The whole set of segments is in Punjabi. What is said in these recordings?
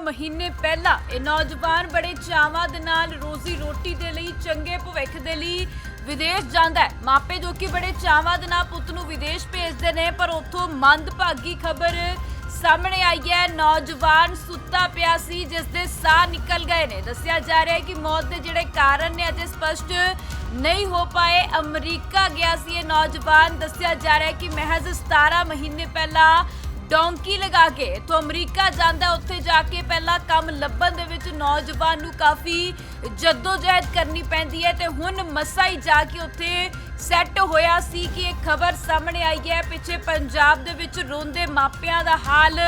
ਮਹੀਨੇ ਪਹਿਲਾਂ ਇਹ ਨੌਜਵਾਨ ਬੜੇ ਚਾਵਾਂ ਦੇ ਨਾਲ ਰੋਜ਼ੀ ਰੋਟੀ ਦੇ ਲਈ ਚੰਗੇ ਭਵਿੱਖ ਦੇ ਲਈ ਵਿਦੇਸ਼ ਜਾਂਦਾ ਹੈ। ਮਾਪੇ ਜੋ ਕਿ ਬੜੇ ਚਾਵਾਂ ਦੇ ਨਾਲ ਪੁੱਤ ਨੂੰ ਵਿਦੇਸ਼ ਭੇਜਦੇ ਨੇ, ਪਰ ਉੱਥੋਂ ਮੰਦਭਾਗੀ ਖਬਰ ਸਾਹਮਣੇ ਆਈ ਹੈ। ਨੌਜਵਾਨ ਸੁੱਤਾ ਪਿਆ ਸੀ, ਜਿਸ ਦੇ ਸਾਹ ਨਿਕਲ ਗਏ ਨੇ। ਦੱਸਿਆ ਜਾ ਰਿਹਾ ਹੈ ਕਿ ਮੌਤ ਦੇ ਜਿਹੜੇ ਕਾਰਨ ਨੇ, ਅਜੇ ਸਪਸ਼ਟ ਨਹੀਂ ਹੋ ਪਾਏ। ਅਮਰੀਕਾ ਗਿਆ ਸੀ ਇਹ ਨੌਜਵਾਨ। ਦੱਸਿਆ ਜਾ ਰਿਹਾ ਹੈ ਕਿ ਮਹਿਜ਼ 17 ਮਹੀਨੇ ਪਹਿਲਾਂ ਡੌਂਕੀ ਲਗਾ ਕੇ ਤੋਂ ਅਮਰੀਕਾ ਜਾਂਦਾ, ਉੱਥੇ ਜਾ ਕੇ ਪਹਿਲਾਂ ਕੰਮ ਲੱਭਣ ਦੇ ਵਿੱਚ ਨੌਜਵਾਨ ਨੂੰ ਕਾਫੀ ਜਦੋਜਹਿਦ ਕਰਨੀ ਪੈਂਦੀ ਹੈ ਤੇ ਹੁਣ ਮਸਾ ਹੀ ਜਾ ਕੇ ਉੱਥੇ ਸੈੱਟ ਹੋਇਆ ਸੀ ਕਿ ਇਹ ਖਬਰ ਸਾਹਮਣੇ ਆਈ ਹੈ। ਪਿੱਛੇ ਪੰਜਾਬ ਦੇ ਵਿੱਚ ਰੋਂਦੇ ਮਾਪਿਆਂ ਦਾ ਹਾਲ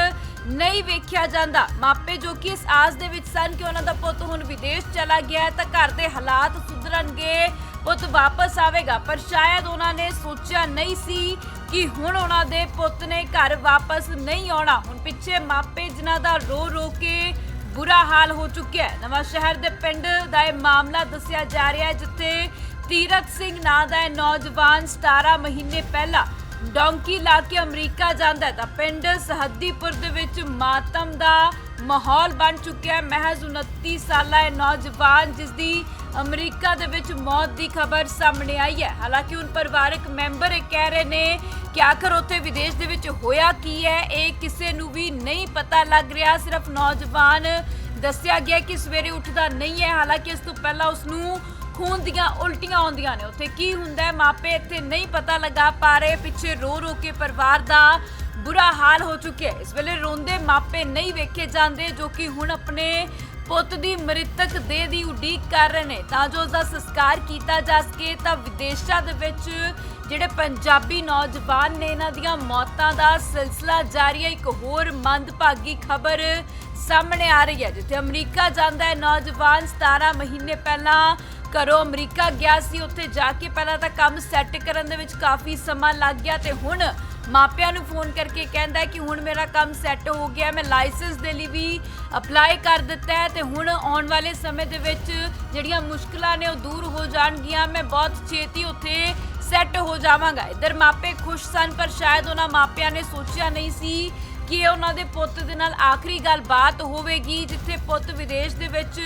ਨਹੀਂ ਵੇਖਿਆ ਜਾਂਦਾ। ਮਾਪੇ ਜੋ ਕਿ ਇਸ ਆਸ ਦੇ ਵਿੱਚ ਸਨ ਕਿ ਉਹਨਾਂ ਦਾ ਪੁੱਤ ਹੁਣ ਵਿਦੇਸ਼ ਚਲਾ ਗਿਆ ਹੈ, ਤਾਂ ਘਰ ਦੇ ਹਾਲਾਤ ਸੁਧਰਨਗੇ। ਪੁੱਤ ਵਾਪਸ ਆਵੇਗਾ, ਪਰ ਸ਼ਾਇਦ ਉਹਨਾਂ ਨੇ ਸੋਚਿਆ ਨਹੀਂ ਸੀ ਕਿ ਹੁਣ ਉਹਨਾਂ ਦੇ ਪੁੱਤ ਨੇ ਘਰ ਵਾਪਸ ਨਹੀਂ ਆਉਣਾ। ਹੁਣ ਪਿੱਛੇ ਮਾਪੇ ਜਿਨ੍ਹਾਂ ਦਾ ਰੋ ਰੋ ਕੇ ਬੁਰਾ ਹਾਲ ਹੋ ਚੁੱਕਿਆ ਹੈ। ਨਵਾਂ ਸ਼ਹਿਰ ਦੇ ਪਿੰਡ ਦਾ ਇਹ ਮਾਮਲਾ ਦੱਸਿਆ ਜਾ ਰਿਹਾ ਹੈ, ਜਿੱਥੇ ਤੀਰਥ ਸਿੰਘ ਨਾਂ ਦਾ ਇਹ ਨੌਜਵਾਨ 17 ਮਹੀਨੇ ਪਹਿਲਾਂ ਡੌਂਕੀ ਲਾ ਕੇ ਅਮਰੀਕਾ ਜਾਂਦਾ ਤਾਂ ਪਿੰਡ ਸਹੱਦੀਪੁਰ ਦੇ ਵਿੱਚ ਮਾਤਮ ਦਾ ਮਾਹੌਲ ਬਣ ਚੁੱਕਿਆ ਹੈ। ਮਹਿਜ਼ 29 ਸਾਲਾ ਇਹ ਨੌਜਵਾਨ ਜਿਸ ਦੀ ਅਮਰੀਕਾ ਦੇ ਵਿੱਚ ਮੌਤ ਦੀ ਖਬਰ ਸਾਹਮਣੇ ਆਈ ਹੈ। ਹਾਲਾਂਕਿ ਹੁਣ ਪਰਿਵਾਰਕ ਮੈਂਬਰ ਇਹ ਕਹਿ ਰਹੇ ਨੇ ਕਿ ਆਖਰ ਉੱਥੇ ਵਿਦੇਸ਼ ਦੇ ਵਿੱਚ ਹੋਇਆ ਕੀ ਹੈ, ਇਹ ਕਿਸੇ ਨੂੰ ਵੀ ਨਹੀਂ ਪਤਾ ਲੱਗ ਰਿਹਾ। ਸਿਰਫ ਨੌਜਵਾਨ ਦੱਸਿਆ ਗਿਆ ਕਿ ਸਵੇਰੇ ਉੱਠਦਾ ਨਹੀਂ ਹੈ। ਹਾਲਾਂਕਿ ਇਸ ਤੋਂ ਪਹਿਲਾਂ ਉਸ ਨੂੰ ਖੂਨ ਦੀਆਂ ਉਲਟੀਆਂ ਆਉਂਦੀਆਂ ਨੇ। ਉੱਥੇ ਕੀ ਹੁੰਦਾ ਹੈ, ਮਾਪੇ ਇੱਥੇ ਨਹੀਂ ਪਤਾ ਲਗਾ ਪਾ ਰਹੇ। ਪਿੱਛੇ ਰੋ ਰੋ ਕੇ ਪਰਿਵਾਰ ਦਾ ਬੁਰਾ ਹਾਲ ਹੋ ਚੁੱਕਿਆ ਹੈ। ਇਸ ਵੇਲੇ ਰੋਂਦੇ ਮਾਪੇ ਨਹੀਂ ਵੇਖੇ ਜਾਂਦੇ, ਜੋ ਕਿ ਹੁਣ ਆਪਣੇ ਪੁੱਤ ਦੀ ਮ੍ਰਿਤਕ ਦੇਹ ਦੀ ਉਡੀਕ ਕਰ ਰਹੇ ਨੇ। ਤਾਂ ਜੋ ਉਸ ਦਾ ਸੰਸਕਾਰ ਕੀਤਾ ਜਾ ਸਕੇ, ਤਾਂ ਵਿਦੇਸ਼ਾਂ ਦੇ ਵਿੱਚ ਜਿਹੜੇ ਪੰਜਾਬੀ ਨੌਜਵਾਨ ਨੇ, ਇਹਨਾਂ ਦੀਆਂ ਮੌਤਾਂ ਦਾ ਸਿਲਸਿਲਾ ਜਾਰੀ ਹੈ। ਇੱਕ ਹੋਰ ਮੰਦਭਾਗੀ ਖਬਰ ਸਾਹਮਣੇ ਆ ਰਹੀ ਹੈ, ਜਿੱਥੇ ਅਮਰੀਕਾ ਜਾਂਦਾ ਹੈ। ਨੌਜਵਾਨ 17 ਮਹੀਨੇ ਪਹਿਲਾਂ ਘਰੋਂ ਅਮਰੀਕਾ ਗਿਆ ਸੀ। ਉੱਥੇ ਜਾ ਕੇ ਪਹਿਲਾਂ ਤਾਂ ਕੰਮ ਸੈੱਟ ਕਰਨ ਦੇ ਵਿੱਚ ਕਾਫੀ ਸਮਾਂ ਲੱਗ ਗਿਆ ਤੇ ਹੁਣ ਮਾਪਿਆਂ ਨੂੰ ਫੋਨ ਕਰਕੇ ਕਹਿੰਦਾ ਹੈ ਕਿ ਹੁਣ ਮੇਰਾ ਕੰਮ ਸੈੱਟ ਹੋ ਗਿਆ, ਮੈਂ ਲਾਇਸੈਂਸ ਦੇ ਲਈ ਵੀ ਅਪਲਾਈ ਕਰ ਦਿੱਤਾ ਹੈ ਤੇ ਹੁਣ ਆਉਣ ਵਾਲੇ ਸਮੇਂ ਦੇ ਵਿੱਚ ਜਿਹੜੀਆਂ ਮੁਸ਼ਕਲਾਂ ਨੇ ਉਹ ਦੂਰ ਹੋ ਜਾਣਗੀਆਂ, ਮੈਂ ਬਹੁਤ ਛੇਤੀ ਉੱਥੇ ਸੈੱਟ ਹੋ ਜਾਵਾਂਗਾ। ਇੱਧਰ ਮਾਪੇ ਖੁਸ਼ ਸਨ, ਪਰ ਸ਼ਾਇਦ ਉਹਨਾਂ ਮਾਪਿਆਂ ਨੇ ਸੋਚਿਆ ਨਹੀਂ ਸੀ ਕਿ ਉਹਨਾਂ ਦੇ ਪੁੱਤ ਦੇ ਨਾਲ ਆਖਰੀ ਗੱਲਬਾਤ ਹੋਵੇਗੀ, ਜਿੱਥੇ ਪੁੱਤ ਵਿਦੇਸ਼ ਦੇ ਵਿੱਚ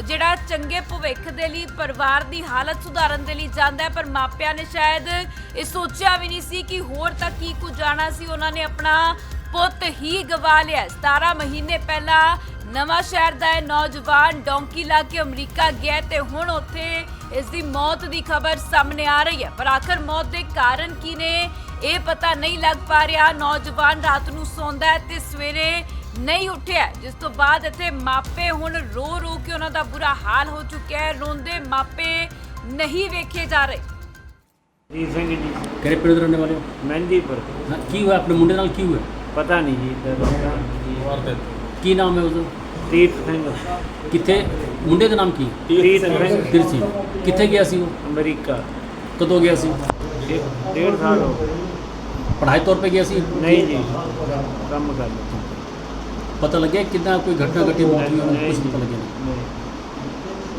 ਜਿਹੜਾ ਚੰਗੇ ਭਵਿੱਖ ਦੇ ਲਈ, ਪਰਿਵਾਰ ਦੀ ਹਾਲਤ ਸੁਧਾਰਨ ਦੇ ਲਈ ਜਾਂਦਾ ਪਰ ਮਾਪਿਆਂ ਨੇ ਸ਼ਾਇਦ ਇਹ ਸੋਚਿਆ ਵੀ ਨਹੀਂ ਸੀ ਕਿ ਹੋਰ ਤਾਂ ਕੀ ਕੁਝ ਜਾਣਾ ਸੀ। ਉਹਨਾਂ ਨੇ ਆਪਣਾ ਪੁੱਤ ਹੀ ਗਵਾ ਲਿਆ। ਹੈ। 17 ਮਹੀਨੇ ਪਹਿਲਾਂ ਨਵਾਂ ਸ਼ਹਿਰ ਦਾ ਇਹ ਨੌਜਵਾਨ ਡੌਂਕੀ ਲਾ ਕੇ ਅਮਰੀਕਾ ਗਿਆ ਤੇ ਹੁਣ ਉੱਥੇ ਇਸ ਦੀ ਮੌਤ ਦੀ ਖਬਰ ਸਾਹਮਣੇ ਆ ਰਹੀ ਹੈ। ਪਰ ਆਖਰ ਮੌਤ ਦੇ ਕਾਰਨ ਕੀ ਨੇ? ਇਹ ਪਤਾ ਨਹੀਂ ਲੱਗ ਪਾ ਰਿਹਾ। ਨੌਜਵਾਨ ਰਾਤ ਨੂੰ ਸੌਂਦਾ ਹੈ ਤੇ ਸਵੇਰੇ ਨਹੀਂ ਉੱਠਿਆ ਜਿਸ ਤੋਂ ਬਾਅਦ ਇੱਥੇ ਮਾਪੇ ਹੁਣ ਰੋ ਰੋ ਕੇ ਉਹਨਾਂ ਦਾ ਬੁਰਾ ਹਾਲ ਹੋ ਚੁੱਕਿਆ ਹੈ। ਰੋਂਦੇ ਮਾਪੇ ਨਹੀਂ ਵੇਖੇ ਜਾ ਰਹੇ। ਜੀ ਸਿੰਘ ਜੀ। ਕਿਹੜੇ ਪਿੰਡ ਦੇ ਰਹਿਣ ਵਾਲੇ ਹੋ? ਮਹਿੰਦੀਪੁਰ। ਹਾਂ, ਕੀ ਹੋਇਆ? ਆਪਣੇ ਮੁੰਡੇ ਨਾਲ ਕੀ ਹੋਇਆ? ਪਤਾ ਨਹੀਂ ਜੀ ਇੱਧਰ ਕੀ ਨਾਮ ਹੈ ਉਹਦਾ? ਤੀਰਥ ਸਿੰਘ। ਕਿੱਥੇ? ਮੁੰਡੇ ਦਾ ਨਾਮ ਕੀ? ਤੀਰਥ ਸਿੰਘ। ਤਿਰਸੀ ਕਿੱਥੇ ਗਿਆ ਸੀ ਉਹ? ਅਮਰੀਕਾ। ਕਦੋਂ ਗਿਆ ਸੀ? ਡੇ- ਡੇਢ ਸਾਲ ਹੋ ਗਏ। ਪੜ੍ਹਾਈ ਤੌਰ ਤੇ ਗਿਆ ਸੀ? ਨਹੀਂ ਜੀ ਕੰਮ ਕਰ ਪਤਾ ਲੱਗਿਆ ਕਿਦਾਂ ਕੋਈ ਘਟਨਾ ਘਟੀ ਮੌਤ ਹੋਈ ਉਹਨੂੰ ਕੁਝ ਨਹੀਂ ਪਤਾ ਲੱਗਿਆ। ਨਹੀਂ।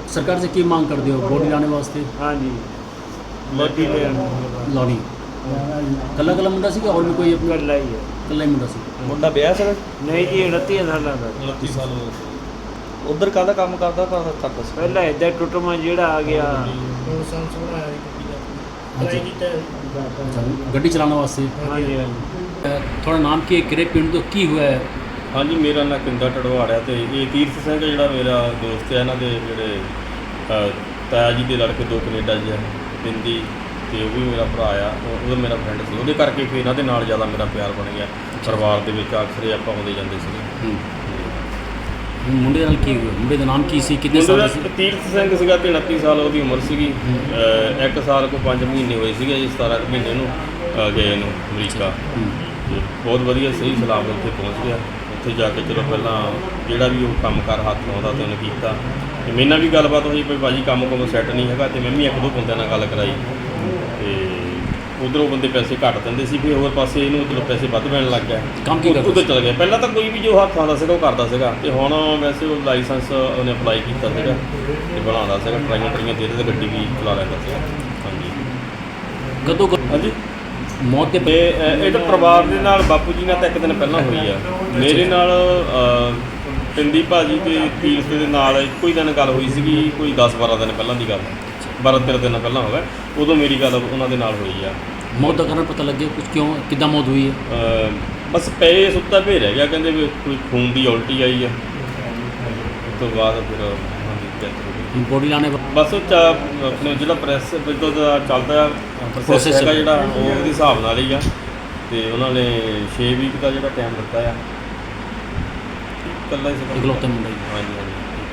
ਸਰਕਾਰ ਸੇ ਕੀ ਮੰਗ ਕਰਦੇ ਹੋ ਬੋਡੀ ਲਾਣੇ ਵਾਸਤੇ? ਹਾਂ ਜੀ ਮੋਦੀ ਦੇ ਲਾਉਣੀ। ਕੱਲਾ ਕੱਲਾ ਮੁੰਡਾ ਸੀ ਕਿ ਹੋਰ ਵੀ ਕੋਈ ਆਪਣਾ? ਕਰ ਲਈ ਹੈ। ਕੱਲਾ ਹੀ ਮੁੰਡਾ ਸੀ। ਮੁੰਡਾ ਵਿਆਹ ਸਰ ਨਹੀਂ ਜੀ 29 ਸਾਲਾਂ ਦਾ। 29 ਸਾਲ ਉਧਰ ਕਾਹਦਾ ਕੰਮ ਕਰਦਾ ਤਾਂ ਕਰਦਾ ਸੀ ਪਹਿਲਾਂ ਇੱਧਰ ਟੁੱਟਮਾ ਜਿਹੜਾ ਆ ਗਿਆ। ਹਾਂਜੀ। ਗੱਡੀ ਚਲਾਉਣ ਵਾਸਤੇ? ਹਾਂ ਜੀ ਹਾਂ ਜੀ। ਅਹ, ਤੁਹਾਡਾ ਨਾਮ ਕੀ ਹੈ? ਕਿਹੜੇ ਪਿੰਡ ਤੋਂ ਕੀ ਹੋਇਆ? ਹੈ ਹਾਂਜੀ ਮੇਰਾ ਨਾਂ ਕਿੰਦਾ ਟੜਵਾੜਿਆ ਤੇ ਇਹ ਤੀਰਥ ਸਿੰਘ ਜਿਹੜਾ ਮੇਰਾ ਦੋਸਤ ਹੈ। ਇਹਨਾਂ ਦੇ ਜਿਹੜੇ ਤਾਇਆ ਜੀ ਦੇ ਲੜਕੇ ਦੋ ਕੈਨੇਡਾ 'ਚ ਆ ਬਿੰਦੀ ਤੇ ਉਹ ਵੀ ਮੇਰਾ ਭਰਾ ਆ। ਉਹ ਉਹ ਮੇਰਾ ਫਰੈਂਡ ਸੀ। ਉਹਦੇ ਕਰਕੇ ਫਿਰ ਇਹਨਾਂ ਦੇ ਨਾਲ ਜ਼ਿਆਦਾ ਮੇਰਾ ਪਿਆਰ ਬਣ ਗਿਆ। ਪਰਿਵਾਰ ਦੇ ਵਿੱਚ ਹੀ ਆਪਾਂ ਆਉਂਦੇ ਜਾਂਦੇ ਸੀਗੇ। ਹੂੰ। ਮੁੰਡੇ ਨਾਲ ਕੀ ਹੋਇਆ? ਮੁੰਡੇ ਦਾ ਨਾਮ ਕੀ ਸੀ? ਕਿੰਨੇ ਮੁੰਡੇ ਸਾਲ ਦਾ ਦਾ ਸੀ? ਤੀਰਥ ਸਿੰਘ ਸੀਗਾ ਤੇ 29 ਸਾਲ ਉਹਦੀ ਉਮਰ ਸੀਗੀ। ਇੱਕ ਸਾਲ ਕੋ 5 ਮਹੀਨੇ ਹੋਏ ਸੀਗੇ ਜੀ 17 ਕੁ ਮਹੀਨੇ ਨੂੰ ਅ, ਗਏ ਨੂੰ ਅਮਰੀਕਾ। ਹੂੰ। ਤੇ ਬਹੁਤ ਵਧੀਆ ਸਹੀ ਸਲਾਮਤ ਉੱਥੇ ਪਹੁੰਚ ਗਿਆ। ਉੱਥੇ ਜਾ ਕੇ ਚਲੋ ਪਹਿਲਾਂ ਜਿਹੜਾ ਵੀ ਉਹ ਕੰਮ ਕਰ ਹੱਥ ਆਉਂਦਾ ਤੇ ਉਹਨੇ ਕੀਤਾ। ਤੇ ਮੇਰੇ ਨਾਲ ਵੀ ਗੱਲਬਾਤ ਹੋਈ ਵੀ ਭਾਜੀ ਕੰਮ ਕੋਲ ਸੈੱਟ ਨਹੀਂ ਹੈਗਾ ਤੇ ਮੈਂ ਵੀ ਇੱਕ ਦੋ ਬੰਦਿਆਂ ਨਾਲ ਗੱਲ ਕਰਾਈ। ਤੇ ਉਧਰੋਂ ਬੰਦੇ ਪੈਸੇ ਘੱਟ ਦਿੰਦੇ ਸੀ ਫਿਰ ਹੋਰ ਪਾਸੇ ਇਹਨੂੰ ਉਧਰੋਂ ਪੈਸੇ ਵੱਧ ਪੈਣ ਲੱਗ ਗਿਆ ਕੰਮ ਕੀ ਕਰਦਾ ਉੱਧਰ ਸੀ? ਚਲ ਗਿਆ ਪਹਿਲਾਂ ਤਾਂ ਕੋਈ ਵੀ ਜੋ ਹੱਥ ਆਉਂਦਾ ਸੀਗਾ ਉਹ ਕਰਦਾ ਸੀਗਾ। ਤੇ ਹੁਣ ਵੈਸੇ ਉਹ ਲਾਇਸੈਂਸ ਉਹਨੇ ਅਪਲਾਈ ਕੀਤਾ ਸੀਗਾ। ਤੇ ਬਣਾਉਂਦਾ ਸੀਗਾ ਟਰਾਈਆਂ ਟਰਾਈਆਂ ਦੇ ਤੇ ਗੱਡੀ ਵੀ ਚਲਾ ਲੈਂਦਾ ਸੀਗਾ। ਹਾਂਜੀ। ਕਦੋਂ ਕਦੋਂ ਹਾਂਜੀ। ਮੌਤ ਦੇ ਤੇ ਅ, ਇਹ ਤਾਂ ਪਰਿਵਾਰ ਦੇ ਨਾਲ ਬਾਪੂ ਜੀ ਨਾਲ ਤਾਂ ਇੱਕ ਦਿਨ ਪਹਿਲਾਂ ਹੋਈ ਆ। ਮੇਰੇ ਨਾਲ ਅ, ਪਿੰਦੀ ਭਾਜੀ ਤੇ ਤੀਰਥ ਦੇ ਨਾਲ ਇੱਕੋ ਹੀ ਦਿਨ ਗੱਲ ਹੋਈ ਸੀਗੀ ਕੋਈ 10 12 ਦਿਨ ਪਹਿਲਾਂ ਦੀ ਗੱਲ। 12 13 ਦਿਨ ਪਹਿਲਾਂ ਹੋ ਗਿਆ ਉਦੋਂ ਮੇਰੀ ਗੱਲ ਉਹਨਾਂ ਦੇ ਨਾਲ ਹੋਈ ਆ। ਮੌਤ ਦਾ ਕਾਰਨ ਪਤਾ ਲੱਗਿਆ ਕੁਝ ਕਿਉਂ? ਕਿੱਦਾਂ ਮੌਤ ਹੋਈ ਹੈ? ਅਹ ਬਸ ਪਏ ਸੁੱਤਾ ਪਏ ਰਹਿ ਗਿਆ ਕਹਿੰਦੇ ਵੀ ਕੋਈ ਖੂਨ ਦੀ ਉਲਟੀ ਆਈ ਆ। ਉਸ ਤੋਂ ਬਾਅਦ ਫਿਰ ਉਹਨਾਂ ਦੀ death ਹੋ ਗਈ। ਬੋਡੀ ਲਾਣੇ ਬਸ ਉਹ ਚਾ ਆਪਣੇ ਜਿਹੜਾ ਪ੍ਰੈਸ ਵਿਦੋ ਦਾ ਚੱਲਦਾ ਪ੍ਰੋਸੈਸ Process ਹੈਗਾ ਜਿਹੜਾ ਉਹ ਉਹਦੇ ਹਿਸਾਬ ਨਾਲ ਹੀ ਆ। ਤੇ ਉਹਨਾਂ ਨੇ 6 ਵੀਕ ਦਾ ਜਿਹੜਾ ਟਾਈਮ ਦਿੱਤਾ ਆ। ਇਕੱਲਾ ਹੀ ਸੀ ਇਕਲੌਤੇ ਮੁੰਡਾ ਹੀ। ਹਾਂਜੀ ਹਾਂਜੀ।